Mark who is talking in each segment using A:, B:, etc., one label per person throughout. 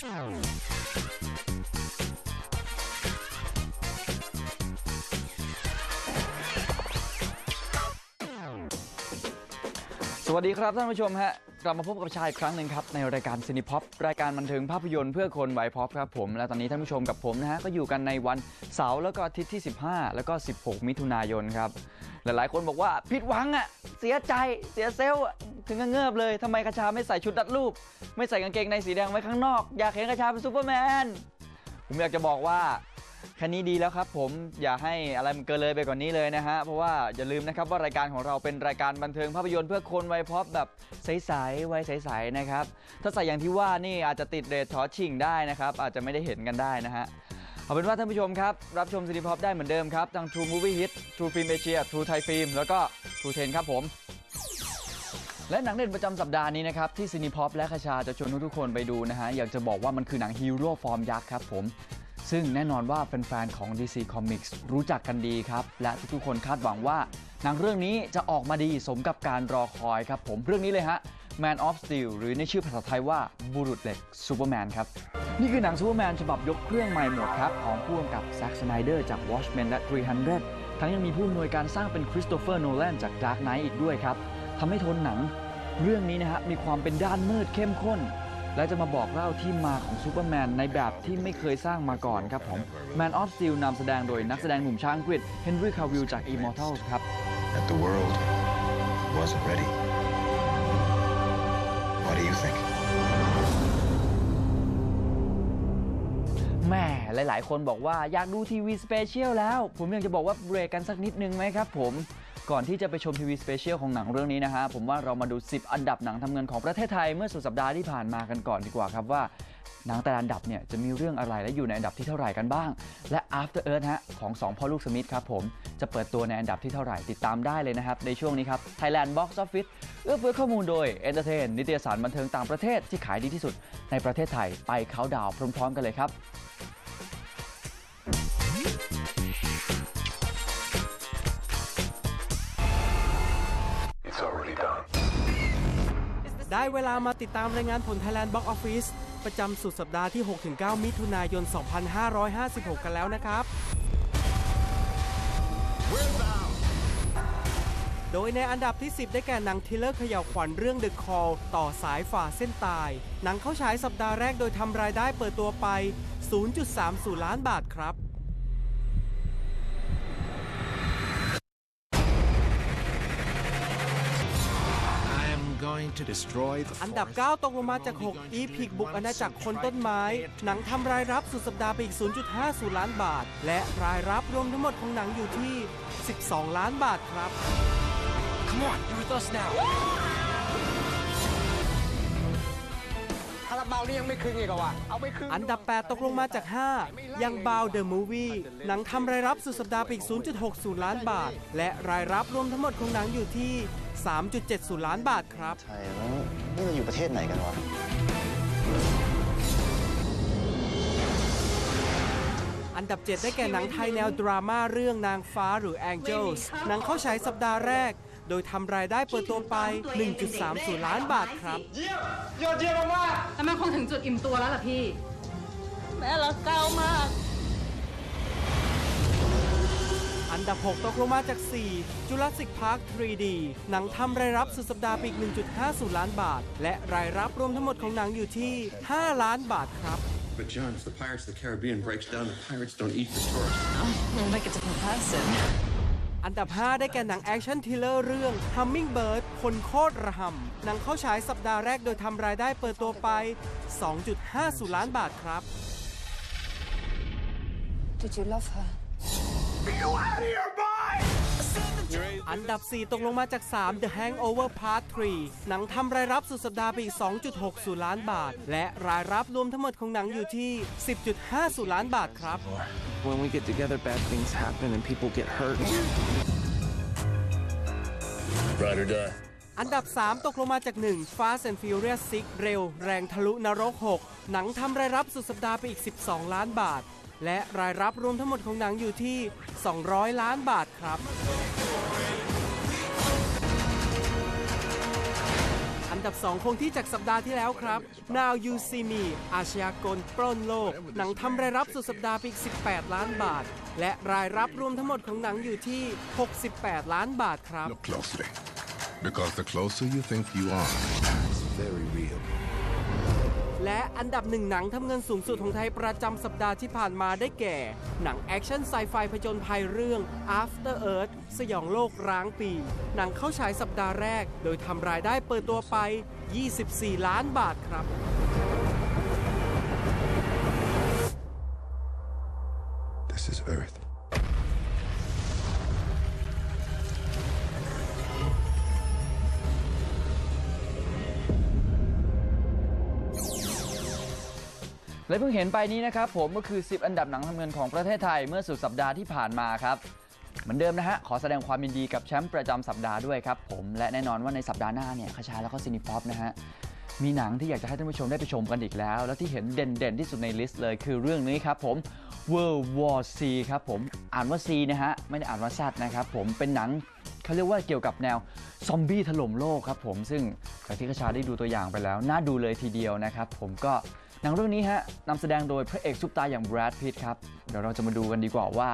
A: สวัสดีครับท่านผู้ชมฮะ ลับมาพบกับชายอีกครั้งหนึ่งครับ ในรายการซินิพ็อปรายการบันเทิงภาพยนตร์เพื่อคนวัยพ็อปครับผม และตอนนี้ท่านผู้ชมกับผมนะฮะ ก็อยู่กันในวันเสาร์แล้วก็อาทิตย์ที่ 15 แล้วก็ 16 มิถุนายนครับ หลายๆ คนบอกว่าผิดหวังอะ เสียใจเสียเซลล์อะถึงกับเงิบเลยทำไมกระชาไม่ใส่ชุดรัดรูป ไม่ใส่กางเกงในสีแดงไว้ข้างนอก อยากเห็นกระชาเป็นซูเปอร์แมนผมอยากจะบอกว่า แค่นี้ดีแล้วครับผมอย่าให้อะไรมันเกินเลยไปกว่านนี้เลยนะฮะ เพราะว่าอย่าลืมนะครับว่ารายการของเราเป็นรายการบันเทิงภาพยนตร์เพื่อคนวัยพอปแบบใสๆวัยใสๆนะครับ ถ้าใส่อย่างที่ว่านี่อาจจะติดเรทชอชิงได้นะครับ อาจจะไม่ได้เห็นกันได้นะฮะเอาเป็นว่าท่านผู้ชมครับ รับชมซีรีส์พอปได้เหมือนเดิมครับ ทาง True Movie Hit True Film Asia True Thai Film แล้วก็ True 10ครับผมและหนังเด่นประจำสัปดาห์นี้นะครับที่ซินิพอปและคชาจะชวนทุกๆคนไปดูนะฮะ อยากจะบอกว่ามันคือหนังฮีโร่ฟอร์มยักษ์ครับผม ซึ่งแน่นอนว่าเป็นแฟนๆของ DC Comics รู้จักกันดีครับ และทุกๆคนคาดหวังว่าหนังเรื่องนี้จะออกมาดีสมกับการรอคอยครับผมเรื่องนี้เลยฮะ Man of Steel หรือในชื่อภาษาไทยว่าบุรุษเหล็กซูเปอร์แมนครับ นี่คือหนังซูเปอร์แมนฉบับยกเครื่องใหม่หมดครับ ของผู้กำกับแซ็กสไนเดอร์จาก Watchmen และ 300 ทั้งยังมีผู้อำนวยการสร้างเป็นคริสโตเฟอร์โนแลนจาก Dark Knight อีกด้วยครับทำให้โทนหนัง เรื่องนี้นะฮะมีความเป็นด้านมืดเข้มข้น และจะมาบอกเล่าที่มาของซูเปอร์แมนในแบบที่ไม่เคยสร้างมาก่อนครับผม Man of Steel นำแสดงโดยนักแสดงหนุ่มชาวอังกฤษเฮนรี่คาวิลจาก Immortals ครับ
B: that the world wasn't ready. What do you think?
A: แหม่หลาย ๆ คนบอกว่าอยากดูทีวีสเปเชียลแล้ว ผมอยากจะบอกว่าเบรกกันสักนิดนึงไหมครับผม ก่อนที่จะไปชมทีวีสเปเชียลของหนังเรื่องนี้นะฮะ ผมว่าเรามาดู 10 อันดับหนังทำเงินของประเทศไทยเมื่อสุดสัปดาห์ที่ผ่านมากันก่อนดีกว่าครับว่าหนังแต่ละอันดับเนี่ยจะมีเรื่องอะไรและอยู่ในอันดับที่เท่าไหร่กันบ้าง และ After Earth ฮะของสองพ่อลูกสมิธครับผม จะเปิดตัวในอันดับที่เท่าไหร่ติดตามได้เลยนะครับ ในช่วงนี้ครับ Thailand Box Office เอื้อเฟื้อข้อมูลโดย Entertain นิตยสารบันเทิงต่างประเทศที่ขายดีที่สุดในประเทศไทยไปเขาดาวพร้อม ๆ กันเลยครับ
C: ได้เวลามาติดตามรายงานผล Thailand Box Office ประจำสุดสัปดาห์ที่ 6-9 มิถุนายน 2556 กันแล้วนะครับ โดยในอันดับที่ 10 ได้แก่หนังทริเลอร์เขย่าวขวัญเรื่อง The Call ต่อสายฝ่าเส้นตาย หนังเข้าฉายสัปดาห์แรกโดยทำรายได้เปิดตัวไป 0.30 ล้านบาทครับ อันดับ
D: forest.
C: 9ตกลงมาจาก 6 อีพิกบุกอาณาจักรคนต้นไม้ หนังทำรายรับสุดสัปดาห์ไปอีก 0.50 ล้านบาท และรายรับรวมทั้งหมดของหนังอยู่ที่ 12 ล้านบาทครับ
D: Come on, you're with us now.
E: คาราบาวนี่ยังไม่คืนอีกเหรอวะเอาไปคืน
C: อันดับ 8 ตกลงมาจาก 5 ยังบาวเดอะมูวี่หนังทำรายรับสุดสัปดาห์ไปอีก 0.60 ล้านบาท และรายรับรวมทั้งหมดของหนังอยู่ที่ 3.70 ล้านบาทครับ
F: ไทยแล้วนี่เราอยู่ประเทศไหนกันวะ
C: อันดับ 7 ได้แก่หนังไทยแนวดราม่าเรื่องนางฟ้าหรือ Angels หนังเข้าฉายสัปดาห์แรก โดยทำรายได้เปิดตัวไป 1.30 ล้านบาทครับ
G: แล้วมันคงถึงจุดอิ่มตัวแล้วล่ะพี่
H: แม่รักก้าวมาก
C: อันดับ 6 ตกลงมาจาก4 Jurassic Park 3D หนังทำรายรับสุดสัปดาห์ไปอีก1.50 ล้านบาท และรายรับรวมทั้งหมดของหนังอยู่ที่ 5 ล้านบาทครับ
I: But John, if the Pirates of the Caribbean breaks down, the pirates don't eat the tourists.
H: I'm like a different person.
C: อันดับ 5 ได้แก่หนังแอคชั่นทริลเลอร์เรื่อง Hummingbird คนโคตรระหำหนังเข้าฉายสัปดาห์แรกโดยทำรายได้เปิดตัวไป 2.50 ล้านบาทครับ
H: Did you love her?
C: อันดับ 4 ตกลงมาจาก 3 The Hangover Part 3 หนังทำรายรับสุดสัปดาห์ไปอีก 2.60 ล้านบาท และรายรับรวมทั้งหมดของหนังอยู่ที่ 10.50 ล้านบาทครับ
D: When we get together, bad things happen and people get hurt.
B: Ride or die.
C: อันดับ 3 ตกลงมาจาก 1 Fast and Furious 6 เร็ว แรงทะลุนรก 6 หนังทำรายรับสุดสัปดาห์ไปอีก 12 ล้านบาท และรายรับรวมทั้งหมดของหนังอยู่ที่ 200 ล้านบาทครับ อันดับ 2 คงที่จากสัปดาห์ที่แล้วครับ Now You See Me อาชญากรปล้นโลก หนังทำรายรับสุดสัปดาห์ปีก18 ล้านบาท และรายรับรวมทั้งหมดของหนังอยู่ที่ 68 ล้านบาทครับ
J: Look closely. Because the closer you think you are.
C: และอันดับหนึ่งหนังทำเงินสูงสุดของไทยประจำสัปดาห์ที่ผ่านมาได้แก่ หนังแอคชั่นไซไฟผจญภัยเรื่อง After Earth สยองโลกร้างปี หนังเข้าฉายสัปดาห์แรก โดยทำรายได้เปิดตัวไป 24 ล้านบาทครับ
J: This is Earth.
A: และเพิ่งเห็นไปนี้นะครับผมก็คือ 10 อันดับหนังทำเงินของประเทศไทยเมื่อสุดสัปดาห์ที่ผ่านมาครับ เหมือนเดิมนะฮะ ขอแสดงความยินดีกับแชมป์ประจำสัปดาห์ด้วยครับผมและแน่นอนว่าในสัปดาห์หน้าเนี่ยคชาแล้วก็ซินิป๊อปนะฮะมีหนังที่อยากจะให้ท่านผู้ชมได้ไปชมกันอีกแล้ว แล้วที่เห็นเด่นๆที่สุดในลิสต์เลยคือเรื่องนี้ครับผม World War C ครับผมอ่านว่า C นะฮะไม่ได้อ่านว่า Z นะครับผมเป็นหนังเขาเรียกว่าเกี่ยวกับแนวซอมบี้ถล่มโลกครับผมซึ่งจากที่คชาได้ดูตัวอย่างไปแล้ว น่าดูเลยทีเดียวนะครับผมก็ หนังเรื่องนี้ฮะนำแสดงโดยพระเอกซุปตาอย่างแบรดพิตครับ เดี๋ยวเราจะมาดูกันดีกว่าว่า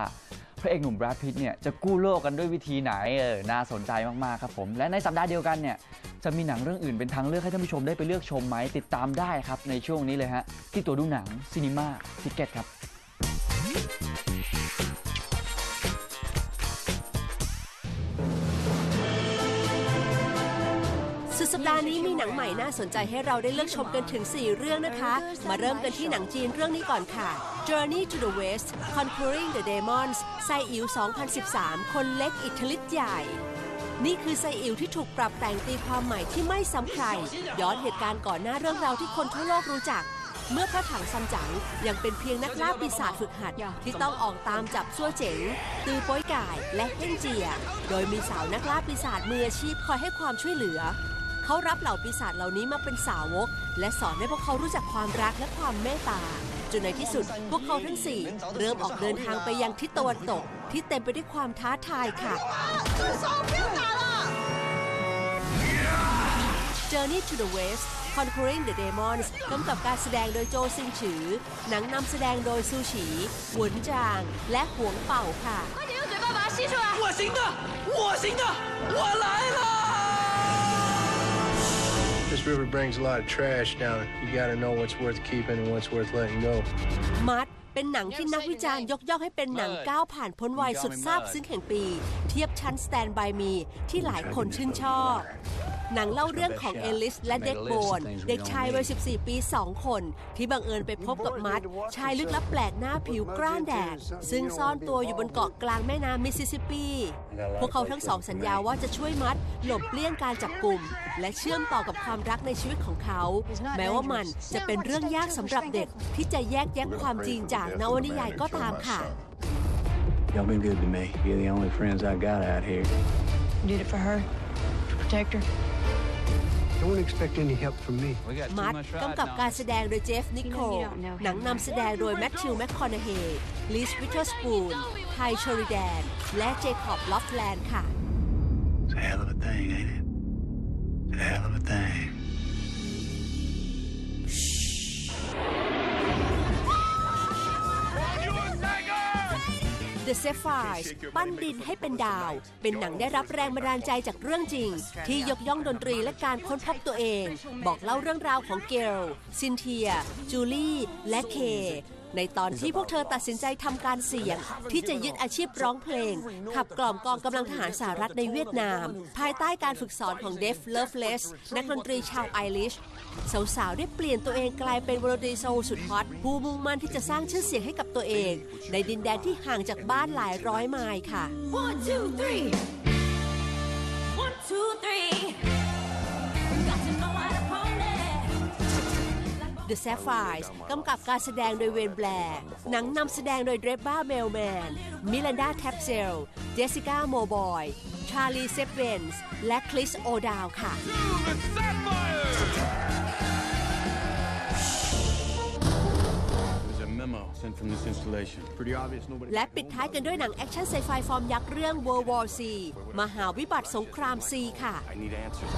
A: พระเอกหนุ่มแบรดพิตเนี่ยจะกู้โลกกันด้วยวิธีไหนเออน่าสนใจมากๆครับผม และในสัปดาห์เดียวกันเนี่ยจะมีหนังเรื่องอื่นเป็นทางเลือกให้ท่านผู้ชมได้ไปเลือกชมไหมติดตามได้ครับในช่วงนี้เลยฮะที่ตัวดูหนังซีนีมาทิกเก็ตครับ
K: สุดสัปดาห์นี้มีหนังใหม่น่าสนใจให้เราได้เลือกชมกันถึง 4 เรื่องนะคะ มาเริ่มกันที่หนังจีนเรื่องนี้ก่อนค่ะ Journey to the West Conquering the Demons ไซอิ๋ว 2013 คนเล็กอิทธิฤทธิ์ใหญ่นี่คือไซอิ๋วที่ถูกปรับแต่งตีความใหม่ที่ไม่ซ้ำใคร ย้อนเหตุการณ์ก่อนหน้าเรื่องราวที่คนทั่วโลกรู้จัก เมื่อพระถังซัมจั๋งยังเป็นเพียงนักล่าปีศาจฝึกหัด ที่ต้องออกตามจับซั่วเจ๋ง ตือป้ยก่ายและเฮ่งเจีย โดยมีสาวนักล่าปีศาจมืออาชีพคอยให้ความช่วยเหลือ เขารับเหล่าปีศาจเหล่านี้มาเป็นสาวก และสอนให้พวกเขารู้จักความรักและความเมตตา จนในที่สุด พวกเขาทั้งสี่เริ่มออกเดินทางไปยังทิศตะวันตก ที่เต็มไปด้วยความท้าทายค่ะ Journey to the West Conquering the Demons กำกับการแสดงโดยโจซิงฉือ หนังนำแสดงโดยซูฉีหวนจาง และหวงเป่าค่ะ
C: 我行的我行的我来了
E: This river brings a lot of trash down. You gotta know what's worth keeping and what's worth letting go.
K: มัดเป็นหนังที่นักวิจารณ์ยกย่องให้เป็นหนังก้าวผ่านพ้นวัยสุดซาบซึ้งแห่งปี เทียบชั้น Stand by Me ที่หลายคนชื่นชอบ หนังเล่าเรื่องของเอลิสและเด็กโบน เด็กชายวัย 14 ปี 2 คน ที่บังเอิญไปพบกับมัด ชายลึกลับแปลกหน้าผิวกร้านแดด ซึ่งซ่อนตัวอยู่บนเกาะกลางแม่น้ำมิสซิสซิปปี พวกเขาทั้งสองสัญญาว่าจะช่วยมัด หลบเลี่ยงการจับกลุ่ม และเชื่อมต่อกับความรักในชีวิตของเขา แม้ว่ามันจะเป็นเรื่องยากสำหรับเด็กที่จะแยกแยะความจริงจากนวนิยายก็ตามค่ะ
L: Y'all been good to me. You're the only friends I got out here.
H: Did it for her? To protect her?
E: Don't expect any help from me.
K: มัดกำกับการแสดงโดยเจฟนิโคลหนังนำแสดงโดยแมทธิวแมคคอนเฮย์ลิสวิทเทอร์สปูนไทชอริแดน และเจคอบลอฟแลนด์ค่ะ
L: It's a hell of a thing, ain't it? It's a hell of a thing.
K: The Sapphires ปั้นดินให้เป็นดาว เป็นหนังได้รับแรงบันดาลใจจากเรื่องจริง ที่ยกย่องดนตรีและการค้นพบตัวเอง บอกเล่าเรื่องราวของเกลซินเทีย จูลี่ และเค ในตอนที่พวกเธอตัดสินใจทำการเสี่ยง ที่จะยึดอาชีพร้องเพลง ขับกล่อมกองกำลังทหารสหรัฐในเวียดนาม ภายใต้การฝึกสอนของเดฟเลิฟเลสนักดนตรีชาวไอริชสาวๆ ได้เปลี่ยนตัวเองกลายเป็นวงดนตรีโซลสุดฮอตผู้มุ่งมั่นที่จะสร้างชื่อเสียงให้กับตัวเอง ในดินแดนที่ห่างจากบ้านหลายร้อยไมล์ค่ะ
H: One, two, three. One, two, three.
K: The Sapphires กำกับการแสดงโดยเวนแบร์หนังนำแสดงโดยเดรบ้าเมลแมน มิลันดาแทปเซล เจสสิก้าโมบอย ชาลีเซฟเวนส์ และคริสโอดาวค่ะ
L: There's a memo sent from this installation. Pretty obvious nobody.
K: และปิดท้ายกันด้วยหนังแอคชั่นไซไฟฟอร์มยักษ์เรื่อง World War C มหาวิบัติสงคราม C ค่ะ
L: I need answers.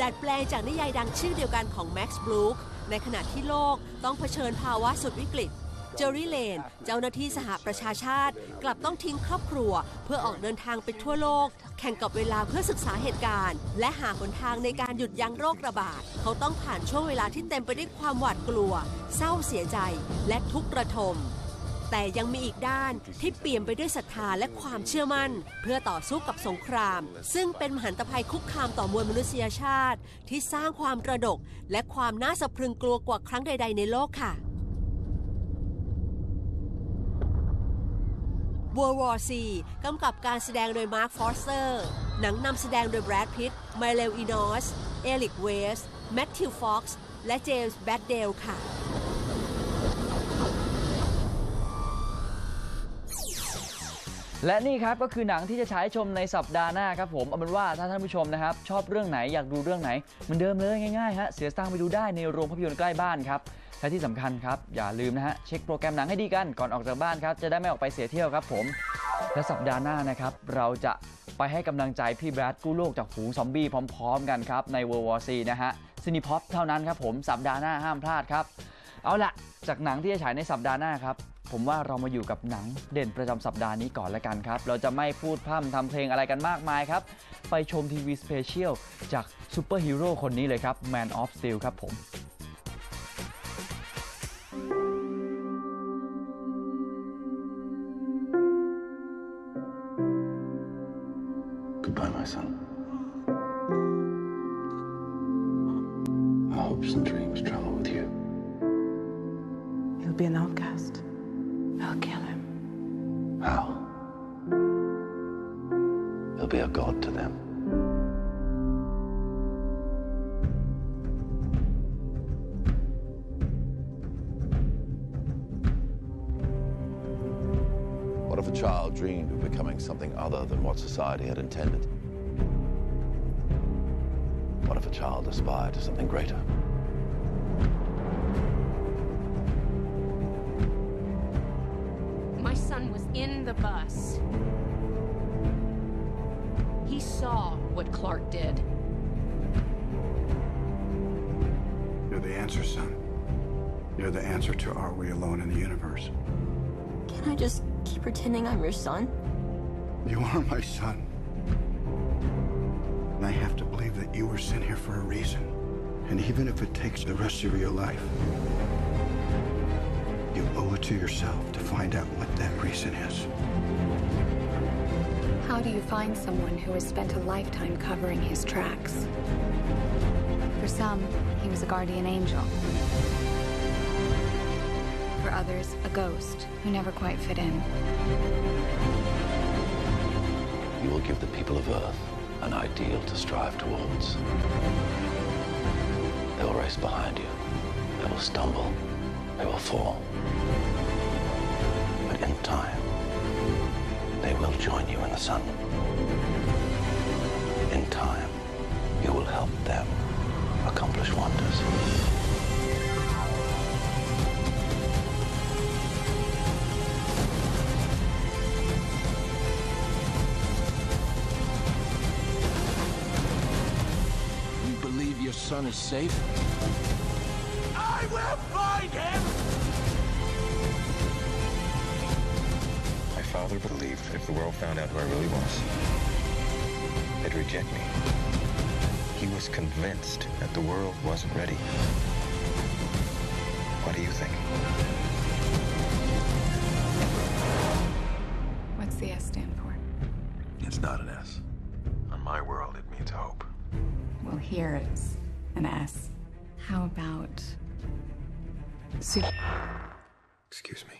K: ดัดแปลงจากนิยายดังชื่อเดียวกันของแม็กซ์บลูคในขณะที่โลกต้องเผชิญภาวะสุดวิกฤต เจอรี่เลน เจ้าหน้าที่สหประชาชาติ กลับต้องทิ้งครอบครัว เพื่อออกเดินทางไปทั่วโลก แข่งกับเวลาเพื่อศึกษาเหตุการณ์ และหาหนทางในการหยุดยั้งโรคระบาด เขาต้องผ่านช่วงเวลาที่เต็มไปด้วยความหวาดกลัว เศร้าเสียใจ และทุกข์ระทม แต่ยังมีอีกด้านที่เปี่ยมไปด้วยศรัทธาและความเชื่อมั่น เพื่อต่อสู้กับสงคราม ซึ่งเป็นมหันตภัยคุกคามต่อมวลมนุษยชาติ ที่สร้างความตระดก และความน่าสะพรึงกลัวกว่าครั้งใด ๆ ในโลกค่ะ World War C กำกับการแสดงโดยมาร์ค ฟอสเตอร์ หนังนำแสดงโดยแบรด พิตต์ไมเลลอีนอส เอลิก เวส แมทธิว ฟ็อกซ์ และเจมส์ แบดเดล ค่ะ
A: และนี่ครับก็คือหนังที่จะฉายชมในสัปดาห์หน้าครับผมเอาเป็นว่าถ้าท่านผู้ชมนะครับชอบเรื่องไหนอยากดูเรื่องไหนเหมือนเดิมเลยง่ายๆฮะเสียสตางค์ไปดูได้ในโรงภาพยนตร์ใกล้บ้านครับและที่สำคัญครับอย่าลืมนะฮะเช็คโปรแกรมหนังให้ดีกันก่อนออกจากบ้านครับจะได้ไม่ออกไปเสียเที่ยวครับผมและสัปดาห์หน้านะครับเราจะไปให้กำลังใจพี่แบรดกู้โลกจากฝูงซอมบี้พร้อมๆ กันครับใน World War C นะฮะซินิพ็อปเท่านั้นครับผมสัปดาห์หน้าห้ามพลาดครับ เอาละจากหนังที่จะฉายในสัปดาห์หน้าครับ ผมว่าเรามาอยู่กับหนังเด่นประจำสัปดาห์นี้ก่อนละกันครับ เราจะไม่พูดพร่ำทำเพลงอะไรกันมากมายครับ ไปชมทีวีสเปเชียลจากซูเปอร์ฮีโร่คนนี้เลยครับ Man of Steel ครับผม
B: Goodbye, my son. Our hopes and dreams travel with you.
M: He'll be an outcast.
N: Something other than what society had intended? What if a child aspired to something greater?
O: My son was in the bus. He saw what Clark did.
L: You're the answer, son. You're the answer to are we alone in the universe?
P: Can I just keep pretending I'm your son?
L: You are my son. And I have to believe that you were sent here for a reason. And even if it takes the rest of your life, you owe it to yourself to find out what that reason is.
Q: How do you find someone who has spent a lifetime covering his tracks? For some, he was a guardian angel. For others, a ghost who never quite fit in.
B: You will give the people of Earth an ideal to strive towards. They will race behind you. They will stumble. They will fall. But in time, they will join you in the sun. In time, you will help them accomplish wonders.
D: Son is safe?
R: I will find him!
B: My father believed that if the world found out who I really was, they'd reject me. He was convinced that the world wasn't ready. What do you think?
Q: What's the S stand for?
B: It's not an S. On my world, it means hope.
Q: Well, here it's an S. How about super?
B: Excuse me.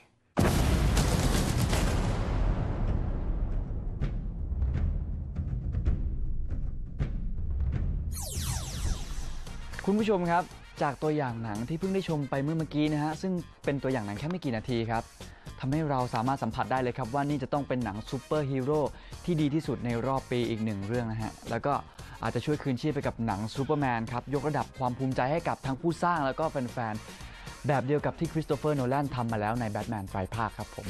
A: คุณผู้ชมครับ จากตัวอย่างหนังที่เพิ่งได้ชมไปเมื่อเมื่อกี้นะฮะ ซึ่งเป็นตัวอย่างหนังแค่ไม่กี่นาทีครับ ทำให้เราสามารถสัมผัสได้เลยครับว่านี่จะต้องเป็นหนังซูเปอร์ฮีโร่ที่ดีที่สุดในรอบปีอีกหนึ่งเรื่องนะฮะ แล้วก็อาจจะช่วยคืนชีพไปกับหนังซูเปอร์แมนครับ ยกระดับความภูมิใจให้กับทั้งผู้สร้างแล้วก็แฟนๆ แบบเดียวกับที่คริสโตเฟอร์โนแลนทำมาแล้วในแบทแมนไฟภาคครับผม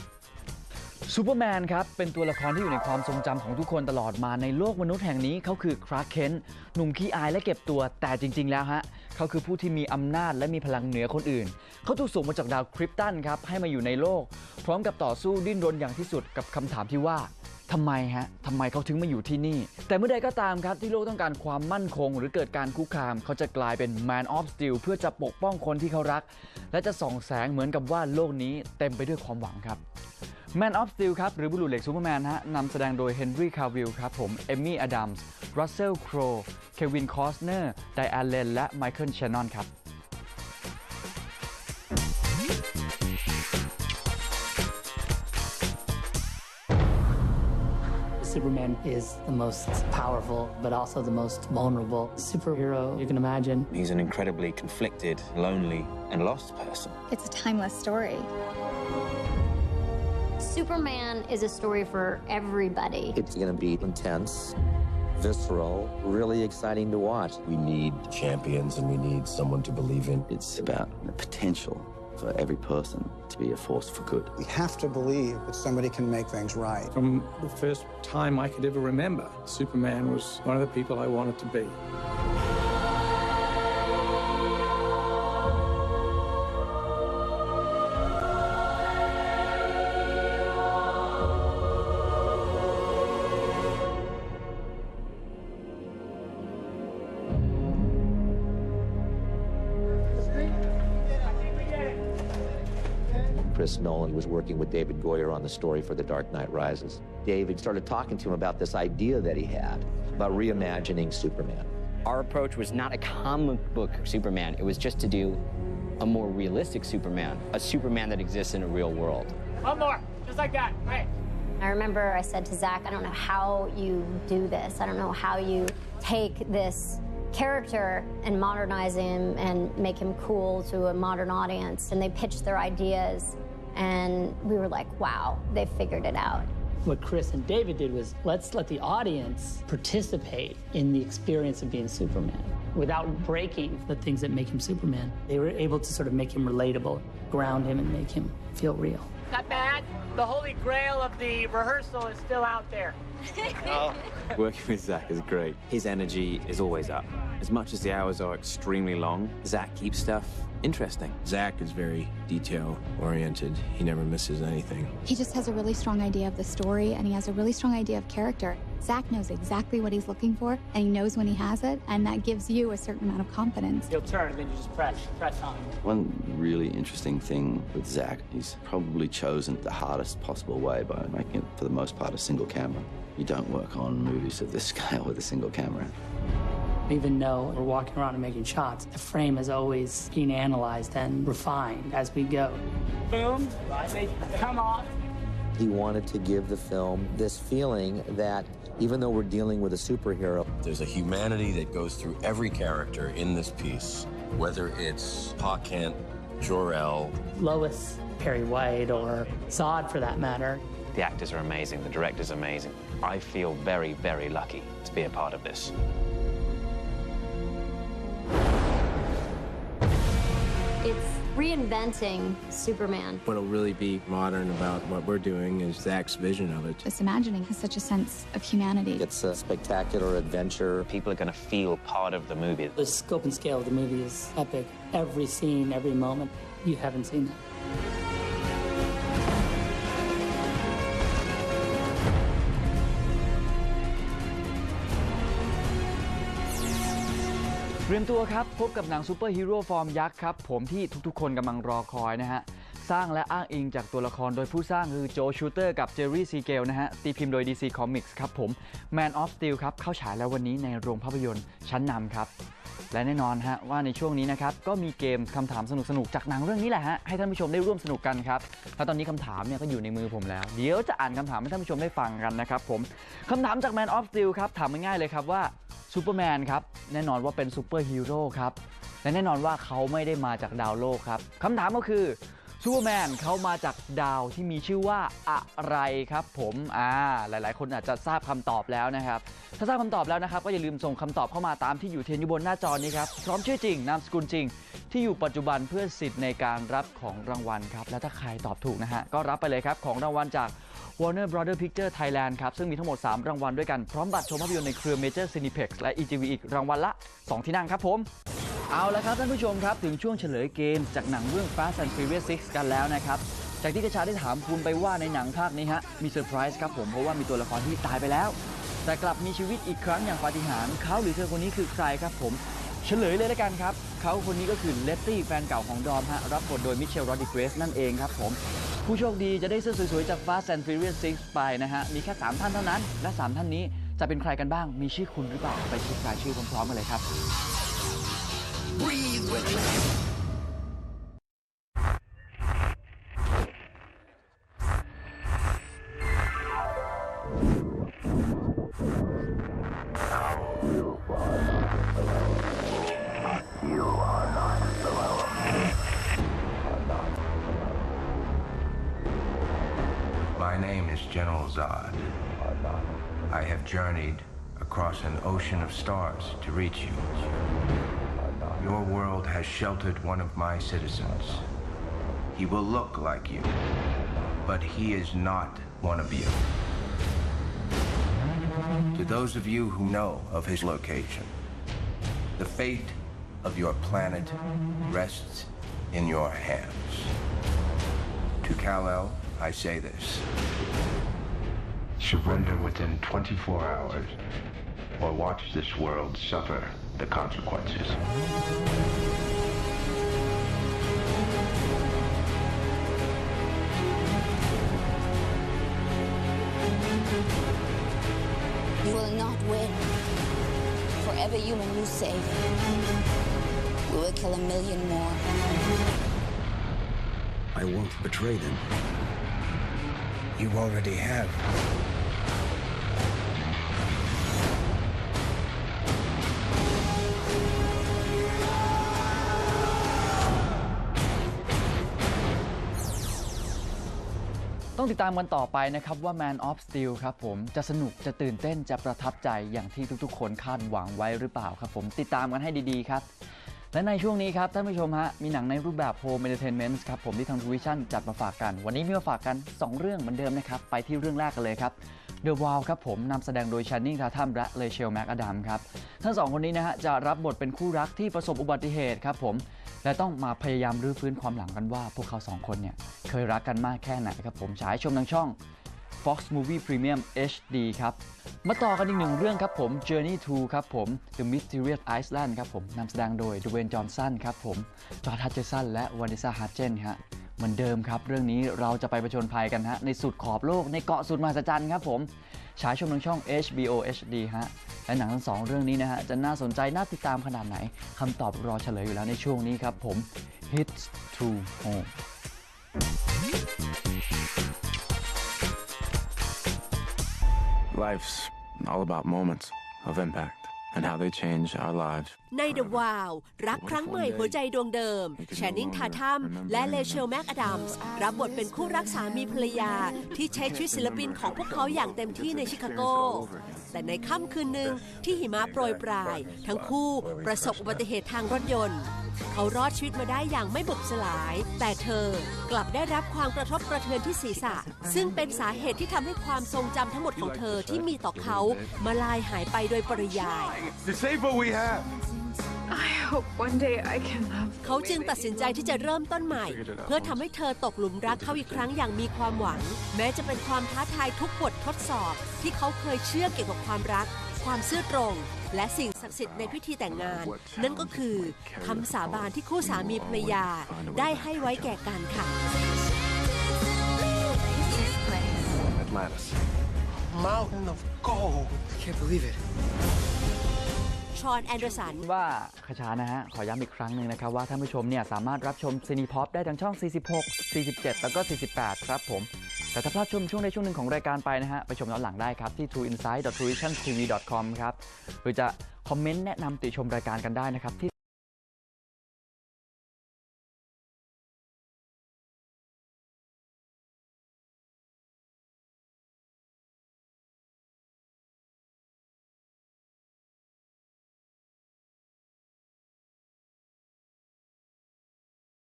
A: ซูเปอร์แมนครับ เป็นตัวละครที่อยู่ในความทรงจำของทุกคนตลอดมาในโลกมนุษย์แห่งนี้เขาคือคราร์กเคนหนุ่มขี้อายและเก็บตัวแต่จริง ๆ แล้วฮะเขาคือผู้ที่มีอำนาจและมีพลังเหนือคนอื่น เขาถูกส่งมาจากดาวคริปตันครับ ให้มาอยู่ในโลก พร้อมกับต่อสู้ดิ้นรนอย่างที่สุดกับคำถามที่ว่า ทำไมฮะทำไมเขาถึงมาอยู่ที่นี่ แต่เมื่อใดก็ตามครับที่โลกต้องการความมั่นคง หรือเกิดการคุกคาม เขาจะกลายเป็น Man of Steel เพื่อจะปกป้องคนที่เขารัก และจะส่องแสงเหมือนกับว่าโลกนี้เต็มไปด้วยความหวังครับ Man of Steel ครับ หรือบุรุษเหล็กซูเปอร์แมนฮะนำแสดงโดยเฮนรี่คาวิลครับผมเอมมี่อดัมส์รัสเซลโครเควินคอสเนอร์ไดแอนเลนและไมเคิลแชนนอนครับ
S: Superman is the most powerful, but also the most vulnerable superhero you can imagine.
B: He's an incredibly conflicted, lonely, and lost person.
Q: It's a timeless story.
P: Superman is a story for everybody.
T: It's going to be intense, visceral, really exciting to watch.
B: We need champions and we need someone to believe in.
F: It's about the potential for every person to be a force for good.
L: We have to believe that somebody can make things right.
D: From the first time I could ever remember, Superman was one of the people I wanted to be.
T: Chris Nolan was working with David Goyer on the story for The Dark Knight Rises. David started talking to him about this idea that he had about reimagining Superman.
U: Our approach was not a comic book Superman, it was just to do a more realistic Superman, a Superman that exists in a real world.
S: One more, just like that. Right.
P: I remember I said to Zach, I don't know how you do this. I don't know how you take this character and modernize him and make him cool to a modern audience. And they pitched their ideas, and we were like, wow, they figured it out.
S: What Chris and David did was let's let the audience participate in the experience of being Superman without breaking the things that make him Superman. They were able to sort of make him relatable, ground him, and make him feel real.
V: Not bad. The holy grail of the rehearsal is still out there. Oh.
W: Working with Zach is great. His energy is always up. As much as the hours are extremely long, Zach keeps stuff interesting.
I: Zach is very detail oriented. He never misses anything.
Q: He just has a really strong idea of the story and he has a really strong idea of character. Zach knows exactly what he's looking for and he knows when he has it, and that gives you a certain amount of confidence.
S: He'll turn, and then you just press, press on.
F: One really interesting thing with Zach, he's probably chosen the hardest possible way by making it, for the most part, a single camera. You don't work on movies of this scale with a single camera.
S: Even though we're walking around and making shots, the frame is always being analyzed and refined as we go. Boom, they come off.
T: He wanted to give the film this feeling that even though we're dealing with a superhero,
B: There's a humanity that goes through every character in this piece, whether it's Pa Kent, Jor-El,
S: Lois, Perry White, or Zod for that matter,
W: The actors are amazing, the director's are amazing. I feel very, very lucky to be a part of this.
P: Reinventing Superman.
I: What'll really be modern about what we're doing is Zach's vision of it.
Q: This imagining has such a sense of humanity.
T: it's a spectacular adventure.
W: People are going to feel part of the movie.
S: the scope and scale of the movie is epic. Every scene, every moment, you haven't seen that.
A: รียมตัวครับ พบกับหนังซูเปอร์ฮีโร่ฟอร์มยักษ์ครับ ผมที่ทุกๆ คนกำลังรอคอยนะฮะ สร้างและอ้างอิงจากตัวละครโดยผู้สร้างคือโจชูเตอร์กับเจอรี่ซีเกลนะฮะ ตีพิมพ์โดย DC Comics ครับผม Man of Steel ครับ เข้าฉายแล้ววันนี้ในโรงภาพยนตร์ชั้นนำครับ และแน่นอนฮะว่าในช่วงนี้นะครับก็มีเกมคำถามสนุกๆจากหนังเรื่องนี้แหละฮะให้ท่านผู้ชมได้ร่วมสนุกกันครับแล้วตอนนี้คำถามเนี่ยก็อยู่ในมือผมแล้ว เดี๋ยวจะอ่านคำถามให้ท่านผู้ชมได้ฟังกันนะครับผมคำถามจาก Man of Steel ครับถามง่ายๆเลยครับว่าซูเปอร์แมนครับแน่นอนว่าเป็นซูเปอร์ฮีโร่ครับและแน่นอนว่าเขาไม่ได้มาจากดาวโลกครับคำถามก็คือ ซูเปอร์แมนเขามาจากดาวที่มีชื่อว่าอะไรครับผมอ่าหลาย ๆ คนอาจจะทราบคำตอบแล้วนะครับ ถ้าทราบคำตอบแล้วนะครับ ก็อย่าลืมส่งคำตอบเข้ามาตามที่อยู่เทียนอยู่บนหน้าจอนี้ครับ พร้อมชื่อจริง นามสกุลจริง ที่อยู่ปัจจุบันเพื่อสิทธิ์ในการรับของรางวัลครับ และถ้าใครตอบถูกนะฮะ ก็รับไปเลยครับ ของรางวัลจาก Warner Brother Picture Thailand ครับ ซึ่งมีทั้งหมด 3 รางวัลด้วยกัน พร้อมบัตรชมภาพยนตร์ในเครือ Major Cineplex และ EGV อีกรางวัลละ 2 ที่นั่งครับผม เอาละครับท่านผู้ชมครับ ถึงช่วงเฉลยเกมจากหนังเรื่อง Fast and Furious 6 กันแล้วนะครับ จากที่กระชาได้ถามคุณไปว่าในหนังภาคนี้ฮะ มีเซอร์ไพรส์ครับผม เพราะว่ามีตัวละครที่ตายไปแล้ว แต่กลับมีชีวิตอีกครั้งอย่างปาฏิหาริย์เขาหรือเธอคนนี้คือใครครับผม เฉลยเลยล้วกันครับ เขาคนนี้ก็คือเลตตี้แฟนเก่าของดอมฮะรับบทโดยมิเชลโรดิเกรสนั่นเองครับผมผู้โชคดีจะได้เสื้อสวยๆจาก Fast and Furious 6 ไปนะฮะมีแค่3ท่านเท่านั้นและ 3 ท่านนี้จะเป็นใครกันบ้างมีชื่อคุณหรือเปล่าไปเช็ครายชื่อพร้อมๆกันเลยครับ
R: Breathe with me.
B: My name is General Zod. I have journeyed across an ocean of stars to reach you. Your world has sheltered one of my citizens. He will look like you, but he is not one of you. To those of you who know of his location, the fate of your planet rests in your hands. To Kal-El, I say this. Surrender within 24 hours, or watch this world suffer the consequences.
X: You will not win. For every human you save, we will kill a million more.
Y: I won't betray them.
E: You already have.
A: ติดตามกันต่อไปนะครับว่า Man of Steel ครับผมจะสนุกจะตื่นเต้นจะประทับใจอย่างที่ทุกๆ คนคาดหวังไว้หรือเปล่าครับผมติดตามกันให้ดีๆ ครับ และในช่วงนี้ครับท่านผู้ชมฮะมีหนังในรูปแบบ Home Entertainment ครับผมที่ทางทูวิชั่นจัดมาฝากกัน วันนี้มีมาฝากกัน 2 เรื่องเหมือนเดิมนะครับไปที่เรื่องแรกกันเลยครับ The Wall ครับผมนำแสดงโดยชันนิงทาทัมและเลเชลแม็กอดัมครับ ทั้งสองคนนี้นะฮะจะรับบทเป็นคู่รักที่ประสบอุบัติเหตุครับผม และต้องมาพยายามรื้อฟื้นความหลังกันว่า พวกเขาสองคนเนี่ยเคยรักกันมากแค่ไหนครับผมฉายชมทางช่อง Fox Movie Premium HD ครับ มาต่อกันอีกหนึ่งเรื่องครับผม Journey to ครับผม The Mysterious Island ครับผมนำแสดงโดยดเวนจอห์นสันครับผมจอร์ดฮัตเจสันและวานิซาฮัตเจนฮะเหมือนเดิมครับ เรื่องนี้เราจะไปประชนภัยกันฮะในสุดขอบโลกในเกาะสุดมหัศจรรย์ครับผมฉายชมทางช่อง HBO HD ฮะและหนังทั้งสองเรื่องนี้นะฮะจะน่าสนใจน่าติดตามขนาดไหนคำตอบรอเฉลยอยู่แล้วในช่วงนี้ครับผม Hits to Home
W: Life's all about moments of impact and how they change our lives.
K: ใน The Wow รักครั้งใหม่หัวใจดวงเดิม แชนนิงทาทัมและเลเชลแมกอดัมส์รับบทเป็นคู่รักสามีภรรยาที่ใช้ชีวิตศิลปินของพวกเขาอย่างเต็มที่ในชิคาโก แต่ในค่ำคืนหนึ่งที่หิมะโปรยปลาย ทั้งคู่ประสบอุบัติเหตุทางรถยนต์ เขารอดชีวิตมาได้อย่างไม่บุบสลาย แต่เธอกลับได้รับความกระทบกระเทือนที่ศีรษะ ซึ่งเป็นสาเหตุที่ทำให้ความทรงจำทั้งหมดของเธอที่มีต่อเขามาลายหายไปโดยปริยาย เขาจึงตัดสินใจที่จะเริ่มต้นใหม่ เพื่อทำให้เธอตกหลุมรักเขาอีกครั้งอย่างมีความหวัง แม้จะเป็นความท้าทายทุกบททดสอบ ที่เขาเคยเชื่อเกี่ยวกับความรัก ความซื่อตรง และสิ่งศักดิ์สิทธิ์ในพิธีแต่งงาน นั่นก็คือคำสาบานที่คู่สามีภรรยา ได้ให้ไว้แก่กันค่ะ
R: Atlantis. Mountain of gold. I can't believe it.
K: ชอนแอนเดอร์สัน
A: ว่าขชานะฮะ ขอย้ำอีกครั้งหนึ่งนะครับ ว่าท่านผู้ชมเนี่ย สามารถรับชมซีนีพ็อปได้ทางช่อง 46 47 แล้วก็ 48 ครับผม แต่ถ้าพลาดชมช่วงใดช่วงหนึ่งของรายการไปนะฮะ ไปชมย้อนหลังได้ครับ ที่ trueinsight.truvisiontv.com ครับหรือจะคอมเมนต์แนะนำติชมรายการกันได้นะครับที่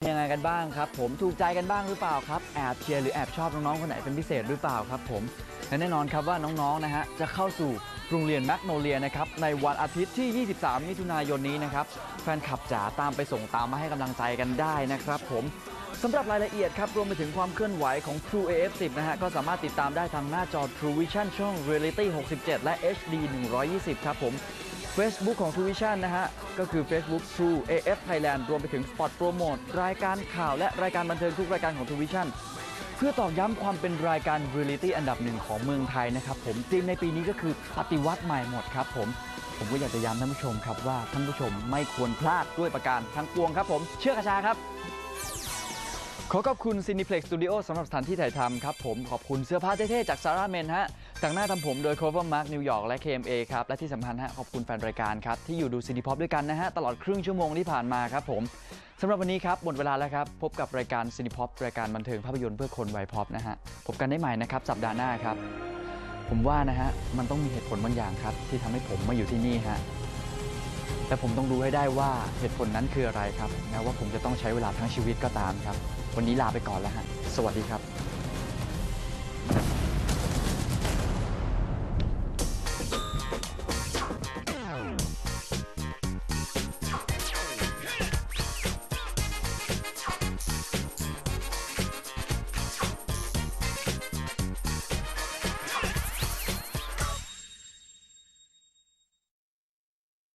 A: ยังไงกันบ้างครับ ผมถูกใจกันบ้างหรือเปล่าครับแอบเชียร์หรือแอบชอบน้องๆคนไหนเป็นพิเศษหรือเปล่าครับผมและแน่นอนครับว่าน้องๆนะฮะจะเข้าสู่โรงเรียนแมกโนเลียนะครับในวันอาทิตย์ที่ 23 มิถุนายนนี้นะครับแฟนคลับจ๋าตามไปส่งตามมาให้กำลังใจกันได้นะครับผมสำหรับรายละเอียดครับ รวมไปถึงความเคลื่อนไหวของ True AF10 นะฮะ ก็สามารถติดตามได้ทางหน้าจอ True Vision ช่อง Reality 67 และ HD 120 ครับผม Facebook ของ True Vision นะฮะ ก็คือ Facebook True AF Thailand รวมไปถึง Spot Promote รายการข่าวและรายการบันเทิงทุกรายการของ True Vision เพื่อตอกย้ำความเป็นรายการ Reality อันดับหนึ่งของเมืองไทยนะครับผมธีมในปีนี้ก็คือปฏิวัติใหม่หมดครับผมผมก็อยากจะย้ำท่านผู้ชมครับว่าท่านผู้ชมไม่ควรพลาดด้วยประการทั้งปวงครับผม เชื่อกระชาครับ ขอขอบคุณ Cineplex Studio สำหรับสถานที่ถ่ายทำครับผมขอบคุณเสื้อผ้าเท่ๆจาก Zara Men ฮะ แต่งหน้าทำผมโดย Cover Mark New York และ KMA ครับ และที่สำคัญฮะขอบคุณแฟนรายการครับ ที่อยู่ดู Cinepop ด้วยกันนะฮะ ตลอดครึ่งชั่วโมงที่ผ่านมาครับผมสำหรับวันนี้ครับ หมดเวลาแล้วครับ พบกับรายการ Cinepop รายการบันเทิงภาพยนตร์เพื่อคนวัยพอปนะฮะ พบกันได้ใหม่นะครับ สัปดาห์หน้าครับ ผมว่านะฮะ มันต้องมีเหตุผลบางอย่างครับ ที่ทำให้ผมมาอยู่ที่นี่ฮะแต่ผมต้องรู้ให้ได้ว่าเหตุผลนั้นคืออะไรครับแม้ว่าผมจะต้องใช้เวลาทั้งชีวิตก็ตามครับ วันนี้ลาไปก่อนแล้วฮะสวัสดีครับ